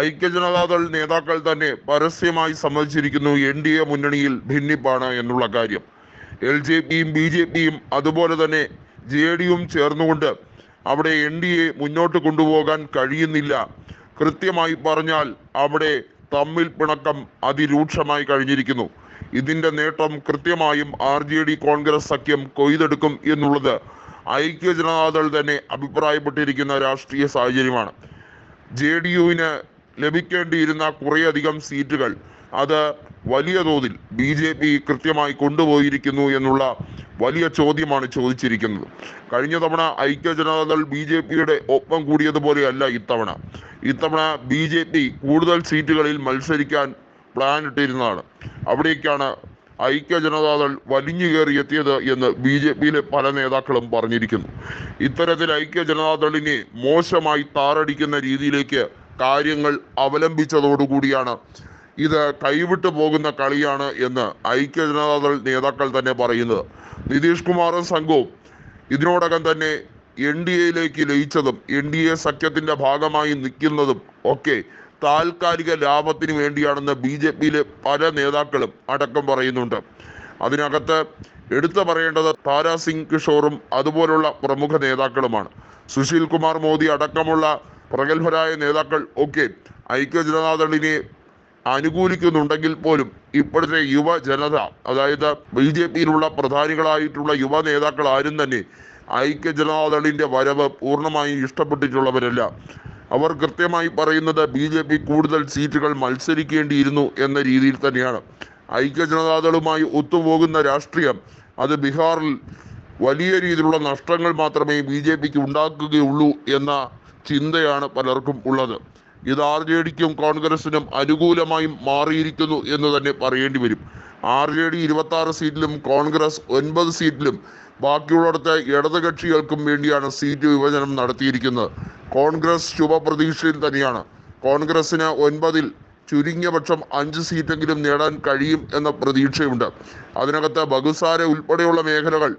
ഐക്യജനതാദൾ നേതാക്കൾ തന്നെ പരസ്യമായി സമ്മതിച്ചിരിക്കുന്നു എൻ ഡി എ മുന്നണിയിൽ ഭിന്നിപ്പാണ് എന്നുള്ള കാര്യം. എൽ ജെ പിയും ബി ജെ പിയും അതുപോലെ തന്നെ ജെ ഡിയും ചേർന്നുകൊണ്ട് അവിടെ എൻ ഡി എ മുന്നോട്ട് കൊണ്ടുപോകാൻ കഴിയുന്നില്ല. കൃത്യമായി പറഞ്ഞാൽ അവിടെ തമ്മിൽ പിണക്കം അതിരൂക്ഷമായി കഴിഞ്ഞിരിക്കുന്നു. ഇതിന്റെ നേട്ടം കൃത്യമായും ആർ ജെ ഡി കോൺഗ്രസ് സഖ്യം കൊയ്തെടുക്കും എന്നുള്ളത് ഐക്യ ജനതാദൾ തന്നെ അഭിപ്രായപ്പെട്ടിരിക്കുന്ന രാഷ്ട്രീയ സാഹചര്യമാണ്. ജെ ഡി യുവിന് ലഭിക്കേണ്ടിയിരുന്ന കുറേയധികം സീറ്റുകൾ അത് വലിയ തോതിൽ ബി ജെ പി കൃത്യമായി കൊണ്ടുപോയിരിക്കുന്നു എന്നുള്ള വലിയ ചോദ്യമാണ് ചോദിച്ചിരിക്കുന്നത്. കഴിഞ്ഞ തവണ ഐക്യ ജനതാദൾ ബി ജെ പിയുടെ ഒപ്പം കൂടിയതുപോലെയല്ല ഇത്തവണ. ഇത്തവണ ബി ജെ പി കൂടുതൽ സീറ്റുകളിൽ മത്സരിക്കാൻ പ്ലാൻ ഇട്ടിരുന്നതാണ്. അവിടേക്കാണ് ഐക്യ ജനതാദൾ വലിഞ്ഞു കയറി എത്തിയത് എന്ന് ബി ജെ പിയിലെ പല നേതാക്കളും പറഞ്ഞിരിക്കുന്നു. ഇത്തരത്തിൽ ഐക്യ ജനതാദളിനെ മോശമായി താറടിക്കുന്ന രീതിയിലേക്ക് കാര്യങ്ങൾ അവലംബിച്ചതോടുകൂടിയാണ്. ഇത് കൈവിട്ടു പോകുന്ന കളിയാണ് എന്ന് ഐക്യ ജനതാദൾ നേതാക്കൾ തന്നെ പറയുന്നത്. നിതീഷ് കുമാറും സംഘവും ഇതിനോടകം തന്നെ എൻ ഡി എയിലേക്ക് ലയിച്ചതും എൻ ഡി എ സഖ്യത്തിന്റെ ഭാഗമായി നിൽക്കുന്നതും ഒക്കെ താൽക്കാലിക ലാഭത്തിന് വേണ്ടിയാണെന്ന് ബി ജെ പിയിലെ പല നേതാക്കളും അടക്കം പറയുന്നുണ്ട്. അതിനകത്ത് എടുത്തു പറയേണ്ടത് താരാ സിംഗ് കിഷോറും അതുപോലുള്ള പ്രമുഖ നേതാക്കളുമാണ്. സുശീൽ കുമാർ മോദി അടക്കമുള്ള പ്രഗത്ഭരായ നേതാക്കൾ ഒക്കെ ഐക്യ ജനതാദളിനെ അനുകൂലിക്കുന്നുണ്ടെങ്കിൽ പോലും ഇപ്പോഴത്തെ യുവ ജനത അതായത് ബി ജെ പിയിലുള്ള പ്രധാനികളായിട്ടുള്ള യുവ നേതാക്കൾ ആരും തന്നെ ഐക്യ ജനതാദളിന്റെ വരവ് പൂർണമായും ഇഷ്ടപ്പെട്ടിട്ടുള്ളവരല്ല. അവർ കൃത്യമായി പറയുന്നത് ബി ജെ പി കൂടുതൽ സീറ്റുകൾ മത്സരിക്കേണ്ടിയിരുന്നു എന്ന രീതിയിൽ തന്നെയാണ്. ഐക്യ ജനതാദളുമായി ഒത്തുപോകുന്ന രാഷ്ട്രീയം അത് ബീഹാറിൽ വലിയ രീതിയിലുള്ള നഷ്ടങ്ങൾ മാത്രമേ ബി ജെ പിക്ക് ഉണ്ടാക്കുകയുള്ളൂ എന്ന ചിന്തയാണ് പലർക്കും ഉള്ളത്. ഇത് ആർ ജെ ഡിക്കും കോൺഗ്രസിനും അനുകൂലമായും മാറിയിരിക്കുന്നു എന്ന് തന്നെ പറയേണ്ടി വരും. ആർ ജെ ഡി ഇരുപത്തി ആറ് സീറ്റിലും കോൺഗ്രസ് ഒൻപത് സീറ്റിലും. ബാക്കിയുള്ളിടത്തെ ഇടത് കക്ഷികൾക്കും വേണ്ടിയാണ് സീറ്റ് വിഭജനം നടത്തിയിരിക്കുന്നത്. കോൺഗ്രസ് ശുഭപ്രതീക്ഷയിൽ തന്നെയാണ്. കോൺഗ്രസിന് ഒൻപതിൽ ചുരുങ്ങിയ പക്ഷം അഞ്ച് സീറ്റെങ്കിലും നേടാൻ കഴിയും എന്ന പ്രതീക്ഷയുണ്ട്. അതിനകത്ത് ബഗുസാര ഉൾപ്പെടെയുള്ള മേഖലകൾ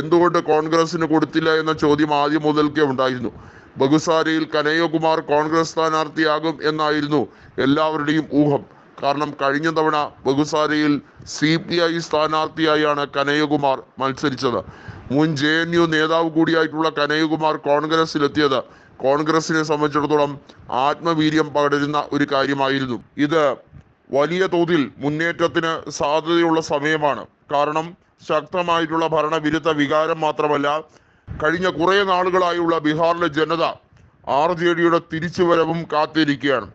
എന്തുകൊണ്ട് കോൺഗ്രസിന് കൊടുത്തില്ല എന്ന ചോദ്യം ആദ്യം മുതൽക്കേ ഉണ്ടായിരുന്നു. ബഗുസാരയിൽ കനയ്യകുമാർ കോൺഗ്രസ് സ്ഥാനാർത്ഥിയാകും എന്നായിരുന്നു എല്ലാവരുടെയും ഊഹം. കാരണം കഴിഞ്ഞ തവണ ബഗുസാരയിൽ സി പി ഐ സ്ഥാനാർത്ഥിയായാണ് കനയ്യകുമാർ മത്സരിച്ചത്. മുൻ ജെ എൻ യു നേതാവ് കൂടിയായിട്ടുള്ള കനയ്യകുമാർ കോൺഗ്രസിലെത്തിയത്. കോൺഗ്രസിനെ സംബന്ധിച്ചിടത്തോളം ആത്മവീര്യം പകരുന്ന ഒരു കാര്യമായിരുന്നു. ഇത് വലിയ തോതിൽ മുന്നേറ്റത്തിന് സാധ്യതയുള്ള സമയമാണ്. കാരണം ശക്തമായിട്ടുള്ള ഭരണവിരുദ്ധ വികാരം മാത്രമല്ല കഴിഞ്ഞ കുറെ നാളുകളായുള്ള ബീഹാറിലെ ജനത ആർ ജെ ഡിയുടെ തിരിച്ചുവരവും കാത്തിരിക്കുകയാണ്.